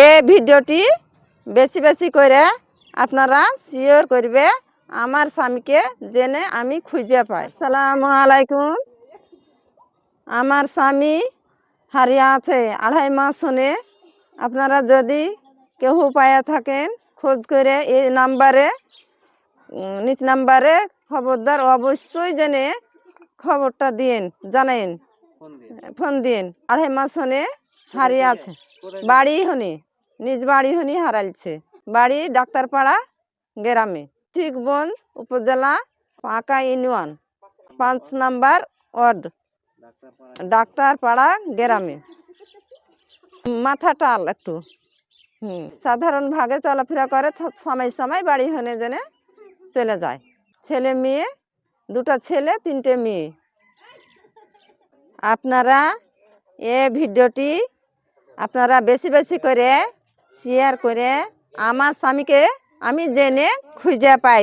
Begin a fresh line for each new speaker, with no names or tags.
এ ভিডিওটি বেশি বেশি করে আপনারা শেয়ার করবে আমার স্বামীকে জেনে আমি খুঁজে পাই। সালাম আলাইকুম। আমার স্বামী হারিয়ে আছে আড়াই মাস হনে আপনারা যদি কেউ পায়ে থাকেন খোঁজ করে এই নাম্বারে নিচ নাম্বারে খবরদার অবশ্যই জেনে খবরটা দিন জানেন
ফোন
দিন। আড়াই মাস হনে হারিয়ে আছে। বাড়ি হনি, নিজ বাড়ি হনি হারাইছে। বাড়ি ডাক্তারপাড়া গ্রামে। ঠিকগঞ্জ উপজেলা পাকা ইউনিয়ন, পাঁচ নাম্বার ওয়ার্ড
ডাক্তার পাড়া
ডাক্তারপাড়া গ্রামে। মাথা টাল একটু। হুম, সাধারণ ভাগে চলাফেরা করে সময় সময় বাড়ি হনে জেনে চলে যায়। ছেলে মেয়ে, দুটো ছেলে, তিনটে মেয়ে। আপনারা এ ভিডিওটি আপনারা বেশি বেশি করে শেয়ার করে আমার স্বামীকে আমি জেনে খুঁজে পাই।